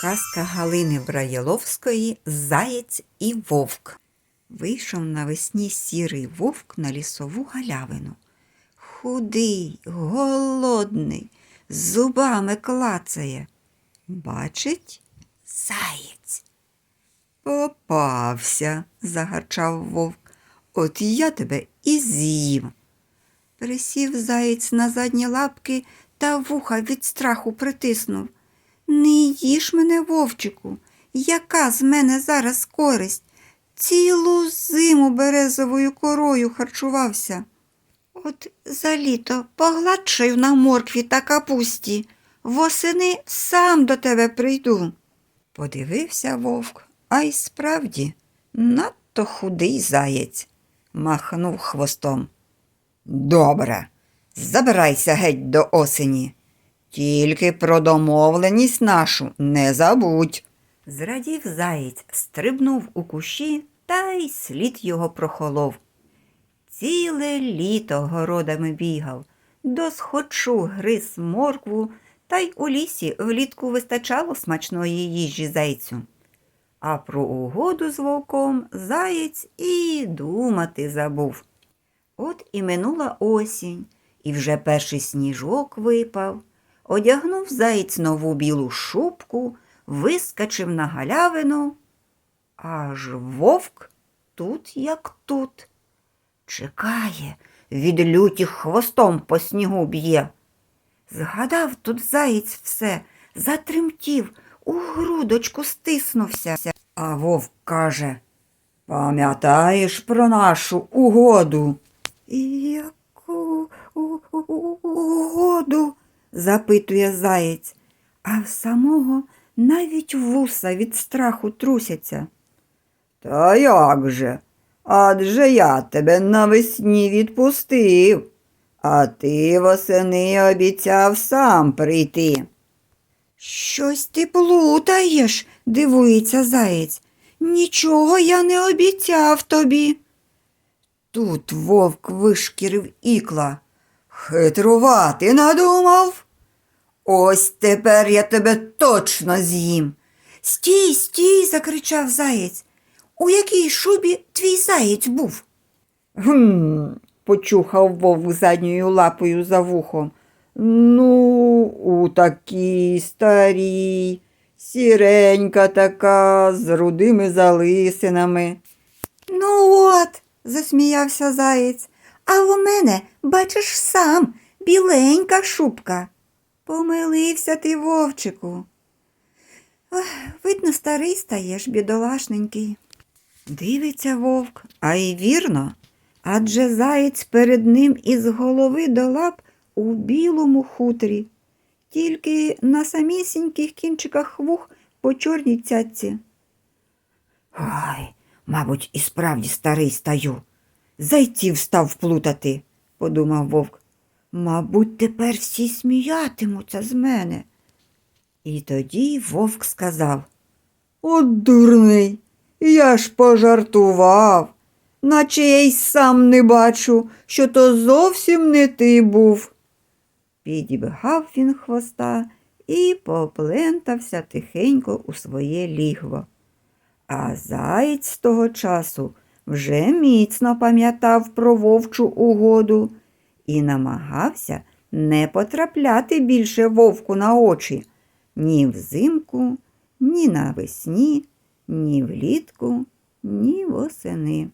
Казка Галини Браєловської Заєць і вовк. Вийшов навесні сірий вовк на лісову галявину. Худий, голодний, зубами клацає. Бачить заєць. Попався, загарчав вовк. От я тебе і з'їм. Присів заєць на задні лапки та вуха від страху притиснув. Не їж мене, вовчику, яка з мене зараз користь? Цілу зиму березовою корою харчувався. От за літо погладшаю на моркві та капусті. Восени сам до тебе прийду. Подивився вовк, а й справді надто худий заєць. Махнув хвостом. Добре, забирайся геть до осені. Тільки про домовленість нашу не забудь. Зрадів заєць, стрибнув у кущі, та й слід його прохолов. Ціле літо городами бігав, досхочу гриз моркву, та й у лісі влітку вистачало смачної їжі зайцю. А про угоду з вовком заєць і думати забув. От і минула осінь, і вже перший сніжок випав. Одягнув заєць нову білу шубку, вискочив на галявину. Аж вовк тут, як тут. Чекає, від люті хвостом по снігу б'є. Згадав тут заєць все, затремтів, у грудочку стиснувся. А вовк каже Пам'ятаєш про нашу угоду? Яку угоду? Запитує заєць, а в самого навіть вуса від страху трусяться. Та як же? Адже я тебе навесні відпустив, а ти восени обіцяв сам прийти. Щось ти плутаєш, дивується заєць. Нічого я не обіцяв тобі. Тут вовк вишкірив ікла. Хитрувати надумав? Ось тепер я тебе точно з'їм. Стій, стій, закричав заєць. У якій шубі твій заєць був? Гм, почухав вовк задньою лапою за вухом. Ну, у такій старій, сіренька така, з рудими залисинами. Ну от, засміявся заєць, а в мене, бачиш, сам біленька шубка. Помилився ти, вовчику. Ох, видно, старий стаєш, бідолашненький. Дивиться вовк, а й вірно, адже заєць перед ним із голови до лап у білому хутрі, тільки на самісіньких кінчиках вух по чорній цятці. Ай, мабуть, і справді старий стаю. Зайців став плутати, подумав вовк. Мабуть, тепер всі сміятимуться з мене. І тоді вовк сказав От дурний, я ж пожартував, наче я й сам не бачу, що то зовсім не ти був. Підібгав він хвоста і поплентався тихенько у своє лігво. А заєць того часу вже міцно пам'ятав про вовчу угоду і намагався не потрапляти більше вовку на очі ні взимку, ні навесні, ні влітку, ні восени.